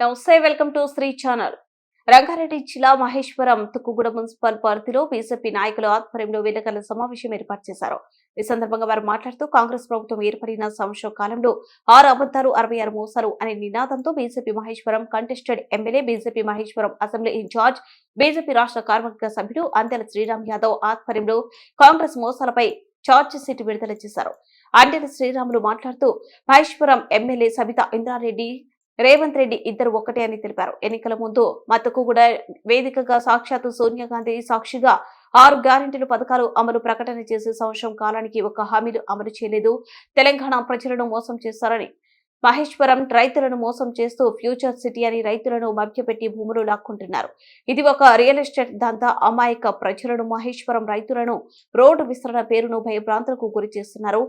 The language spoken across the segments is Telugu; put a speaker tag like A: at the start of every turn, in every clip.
A: నమస్తే welcome to Shri channel. Rangareddy జిల్లా మహేశ్వరం తుక్కుగూడ మున్సిపల్ పరిధిలో బీజేపీ నాయకుల ఆధ్వర్యంలో విలేకరుల సమావేశం ఏర్పాటు చేశారు. ఈ సందర్భంగా వారు మాట్లాడుతూ కాంగ్రెస్ ప్రభుత్వం ఏర్పడిన సంవత్సర కాలంలో ఆరు అబద్దాలు అరవై ఆరు మోసాలు అనే నినాదంతో BJP Maheshwaram contested MLA BJP Maheshwaram assembly incharge BJP రాష్ట్ర కార్మిక సభ్యుడు అంతెల శ్రీరామ్ యాదవ్ ఆధ్వర్యంలో కాంగ్రెస్ మోసాలపై చార్జ్ షీట్ విడుదల చేశారు. అంటెల శ్రీరాములు మాట్లాడుతూ మహేశ్వరం ఎమ్మెల్యే సబితా ఇంద్రారెడ్డి రేవంత్ రెడ్డి ఇద్దరు ఒక్కటే అని తెలిపారు. ఎన్నికల ముందు మద్దతు కూడా వేదికగా సాక్షాత్తు సోనియా గాంధీ సాక్షిగా ఆరు గ్యారెంటీలు పథకాలు అమలు ప్రకటన చేసే సంవత్సరం కాలానికి ఒక హామీలు అమలు చేయలేదు. తెలంగాణ ప్రజలను మోసం చేస్తారని మహేశ్వరం రైతులను మోసం చేస్తూ ఫ్యూచర్ సిటీ అని రైతులను మభ్యపెట్టి భూములు లాక్కుంటున్నారు. ఇది ఒక రియల్ ఎస్టేట్ దంతా అమాయక ప్రజలను మహేశ్వరం రైతులను రోడ్డు విస్తరణ పేరును భయభ్రాంతులకు గురి చేస్తున్నారు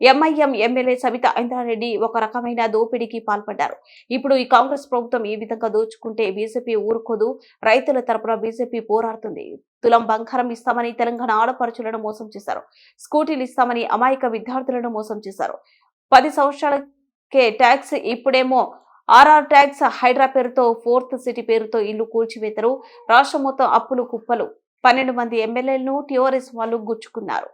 A: ఎంఐఎం ఎమ్మెల్యే సవిత ఇంద్రారెడ్డి ఒక రకమైన దోపిడీకి పాల్పడ్డారు. ఇప్పుడు ఈ కాంగ్రెస్ ప్రభుత్వం ఈ విధంగా దోచుకుంటే బీజేపీ ఊరుకోదు రైతుల తరపున బీజేపీ పోరాడుతుంది. తులం బంగారం ఇస్తామని తెలంగాణ ఆడపడుచులను మోసం చేశారు. స్కూటీలు ఇస్తామని అమాయక విద్యార్థులను మోసం చేశారు. పది సంవత్సరాలకే ట్యాక్స్ ఇప్పుడేమో ఆర్ఆర్ ట్యాక్స్ హైడ్రా పేరుతో ఫోర్త్ సిటీ పేరుతో ఇల్లు కూల్చివేతరు. రాష్ట్రం మొత్తం అప్పులు కుప్పలు. పన్నెండు మంది ఎమ్మెల్యేలను టీఆర్ఎస్ వాళ్ళు గుచ్చుకున్నారు.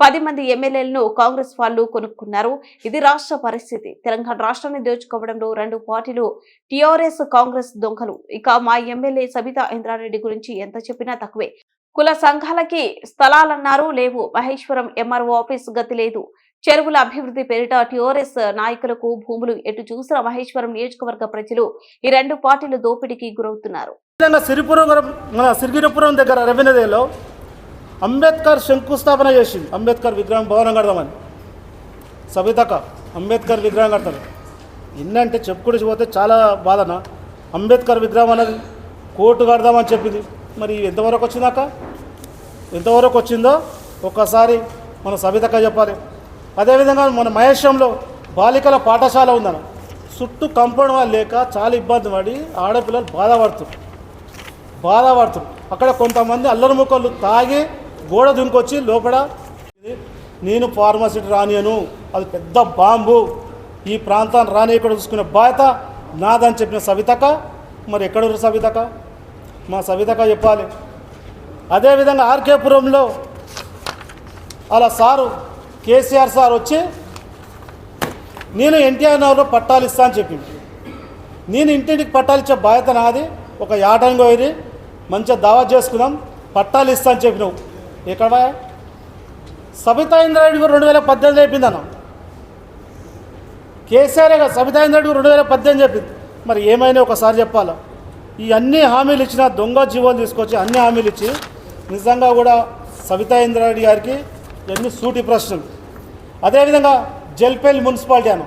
A: పది మంది ఎమ్మెల్యేలను కాంగ్రెస్ వాళ్ళు కొనుక్కున్నారు. ఇది రాష్ట్ర పరిస్థితి. తెలంగాణ రాష్ట్రాన్ని దోచుకోవడంలో రెండు పార్టీలు టిఆర్ఎస్ కాంగ్రెస్ దొంగలు. ఇక మా ఎమ్మెల్యే సబితా ఇంద్రారెడ్డి గురించి ఎంత చెప్పినా తక్కువే. కుల సంఘాలకి స్థలాలన్నారు లేవు. మహేశ్వరం ఎంఆర్ఓ ఆఫీస్ గతి లేదు. చెరువుల అభివృద్ధి పేరిట టిఆర్ఎస్ నాయకులకు భూములు ఎటు చూసిన మహేశ్వరం నియోజకవర్గ ప్రజలు ఈ రెండు పార్టీలు దోపిడీకి గురవుతున్నారు.
B: సిరిపురం మన సిరిగిరిపురం దగ్గర రెవెన్యూలో అంబేద్కర్ శంకుస్థాపన చేసింది అంబేద్కర్ విగ్రహం భవనం కడదామని. సబితక అంబేద్కర్ విగ్రహం కడతారు. ఎన్నంటే చెప్పుకుంటూ పోతే చాలా బాధన? అంబేద్కర్ విగ్రహం అనేది కోర్టు కడదామని చెప్పింది. మరి ఎంతవరకు వచ్చిందాక ఎంతవరకు వచ్చిందో ఒక్కసారి మన సబితక చెప్పాలి. అదేవిధంగా మన మహేశ్వరంలో బాలికల పాఠశాల ఉందన్న. చుట్టూ కంపౌండ్ వాళ్ళు లేక చాలా ఇబ్బంది పడి ఆడపిల్లలు బాధపడుతున్నారు. బాధపడుతున్నారు. అక్కడ కొంతమంది అల్లరి ముక్కలు తాగి గోడ దుంకొచ్చి లోపల నేను ఫార్మసీ రానియను అది పెద్ద బాంబు. ఈ ప్రాంతాన్ని రానియకుండా చూసుకునే బాధ్యత నాదని చెప్పిన సవితక మరి ఎక్కడ సవితక మా సవితక చెప్పాలి. అదేవిధంగా ఆర్కేపురంలో అలా సారు కేసీఆర్ సార్ వచ్చి నేను ఎన్టీఆర్ నగర్లో పట్టాలు ఇస్తా అని చెప్పింది నేను ఇంటింటికి పట్టాలు ఇచ్చే బాధ్యత నాది ఒక యాటంగా పోయి మంచిగా దావా చేసుకుందాం పట్టాలు ఇస్తా అని చెప్పినావు. ఎక్కడ పోయా? సబితా ఇంద్రారెడ్డి గారు రెండు వేల పద్దెనిమిది చెప్పింది అన్న కేసీఆర్ కదా సబితా ఇంద్రారెడ్డి గారు రెండు వేల పద్దెనిమిది చెప్పింది. మరి ఏమైనా ఒకసారి చెప్పాలా? ఈ అన్ని హామీలు ఇచ్చిన దొంగ జీవోలు తీసుకొచ్చి అన్ని హామీలు ఇచ్చి నిజంగా కూడా సబితా ఇంద్రారెడ్డి గారికి ఇవన్నీ సూటి ప్రశ్నలు. అదేవిధంగా జల్పల్లి మున్సిపాలిటీ అన్న.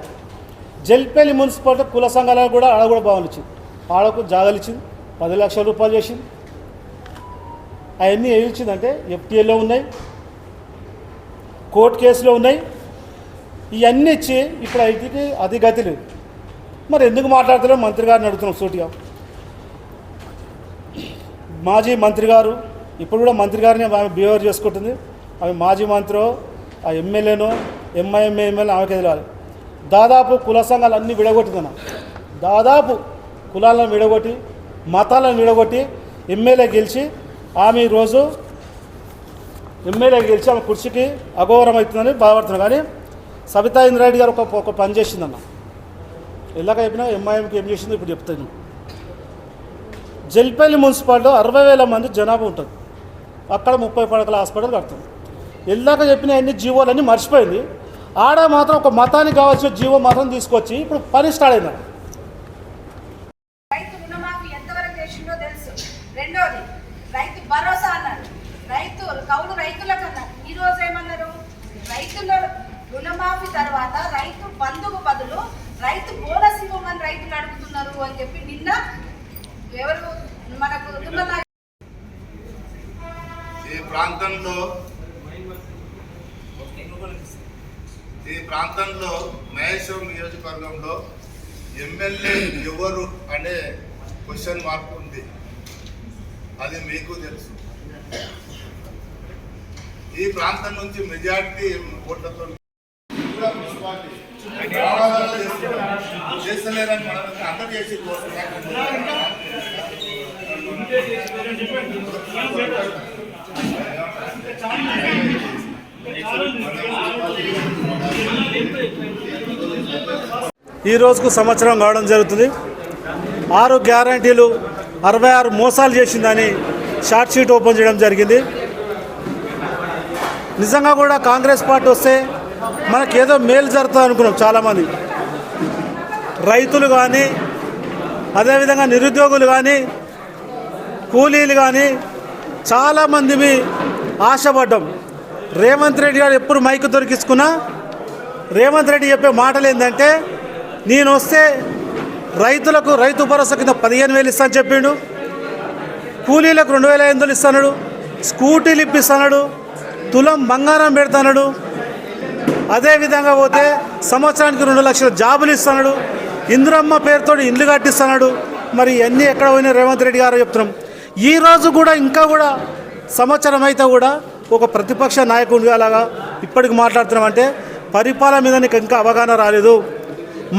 B: జల్పల్లి మున్సిపాలిటీ కుల సంఘాలకు కూడా ఆడ కూడా భవనం ఇచ్చింది. ఆడకు జాగాలు ఇచ్చింది. పది లక్షల రూపాయలు చేసింది. అవన్నీ ఏమి ఇచ్చిందంటే ఎఫ్టీఏలో ఉన్నాయి కోర్టు కేసులో ఉన్నాయి. ఇవన్నీ ఇచ్చి ఇప్పుడు ఐటీకి అది గతి లేదు. మరి ఎందుకు మాట్లాడుతున్నాం మంత్రి గారిని అడుగుతున్నాం సూటిగా. మాజీ మంత్రి గారు ఇప్పుడు కూడా మంత్రి గారిని ఆమె బిహేవియర్ చేసుకుంటుంది. ఆమె మాజీ మంత్రో ఆ ఎమ్మెల్యేనో ఎంఐఎంఏ ఎమ్మెల్యే ఆమెకి ఎదురాలి దాదాపు కుల సంఘాలు అన్నీ విడగొట్టిందన్న. దాదాపు కులాలను విడగొట్టి మతాలను విడగొట్టి ఎమ్మెల్యే గెలిచి ఆమె ఈరోజు ఎమ్మెల్యే గెలిచి ఆమె కుర్చీకి అఘోరం అవుతుందని బాధపడుతున్నాను కానీ సబితా ఇంద్రారెడ్డి గారు ఒక ఒక పని చేసిందన్న. ఇలాగ చెప్పినా ఎంఐఎంకి ఏం చేసిందో ఇప్పుడు చెప్తాను. జల్పల్లి మున్సిపాలిటీలో అరవై వేల మంది జనాభా ఉంటుంది. అక్కడ ముప్పై పడకల హాస్పిటల్ కడుతుంది ఎల్లాక చెప్పిన అన్ని జీవోలన్నీ మర్చిపోయింది. ఆడ మాత్రం ఒక మతానికి కావాల్సిన జీవో మాత్రం తీసుకొచ్చి ఇప్పుడు పని స్టార్ట్ అయింది
C: రైతు రుణమాఫీ ఎంతవరకు చేసిండో తెలుసు రెండోది రైతు భరోసా అన్నారు రైతు కౌలు రైతులకు అన్నారు ఈ రోజు ఏమన్నారు రైతుల రుణమాఫీ తర్వాత రైతు బంధుకు బదులు రైతు బోనస్ ఇవ్వమని రైతులు అడుగుతున్నారు అని చెప్పి నిన్న ఎవరు మనకు
D: ఈ ప్రాంతంలో ఈ ప్రాంతంలో మహేశ్వరం నియోజకవర్గంలో ఎమ్మెల్యే ఎవరు అనే క్వశ్చన్ మార్క్ ఉంది. అది మీకు తెలుసు. ఈ ప్రాంతం నుంచి మెజార్టీ ఓట్లతో. చేస్తలేరని మనం అందరూ చేసి
B: ఈ రోజుకు సంవత్సరం కావడం జరుగుతుంది ఆరు గ్యారంటీలు అరవై ఆరు మోసాలు చేసిందని షార్ట్ షీట్ ఓపెన్ చేయడం జరిగింది నిజంగా కూడా కాంగ్రెస్ పార్టీ వస్తే మనకేదో మేలు జరుగుతుంది అనుకున్నాం చాలామంది. రైతులు కానీ అదేవిధంగా నిరుద్యోగులు కానీ కూలీలు కానీ చాలామంది ఆశపడ్డాం. రేవంత్ రెడ్డి గారు ఎప్పుడు మైక్ దొరికించుకున్నా రేవంత్ రెడ్డి చెప్పే మాటలు ఏంటంటే నేను వస్తే రైతులకు రైతు భరోసా కింద పదిహేను వేలు ఇస్తాను చెప్పిండు. కూలీలకు రెండు వేల ఐదు వందలు ఇస్తాడు స్కూటీలు ఇప్పిస్తాడు తులం బంగారం పెడతాడు అదేవిధంగా పోతే సంవత్సరానికి రెండు లక్షల జాబులు ఇస్తున్నాడు ఇందిరమ్మ పేరుతో ఇల్లు కట్టిస్తున్నాడు మరి ఇవన్నీ ఎక్కడ పోయినా రేవంత్ రెడ్డి గారు చెప్తున్నాం. ఈ రోజు కూడా ఇంకా కూడా సంవత్సరం అయితే కూడా ఒక ప్రతిపక్ష నాయకుడిగా లాగా ఇప్పటికి మాట్లాడుతున్నామంటే పరిపాలన మీద నీకు ఇంకా అవగాహన రాలేదు.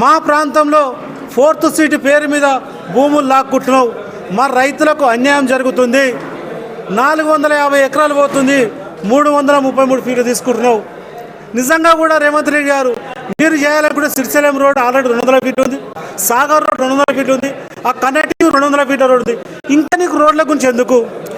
B: మా ప్రాంతంలో ఫోర్త్ సీటు పేరు మీద భూములు లాక్కుంటున్నావు. మా రైతులకు అన్యాయం జరుగుతుంది. నాలుగు వందల యాభై ఎకరాలు పోతుంది. మూడు వందల ముప్పై మూడు ఫీట్లు తీసుకుంటున్నావు. నిజంగా కూడా రేవంత్ రెడ్డి గారు మీరు చేయాలనుకుంటే శ్రీశైలం రోడ్ ఆల్రెడీ రెండు వందల ఫీట్ ఉంది. సాగర్ రోడ్ రెండు వందల ఫీట్ ఉంది. ఆ కనెక్టివ్ రెండు వందల ఫీట్ల రోడ్ ఉంది. ఇంకా నీకు రోడ్ల గురించి ఎందుకు?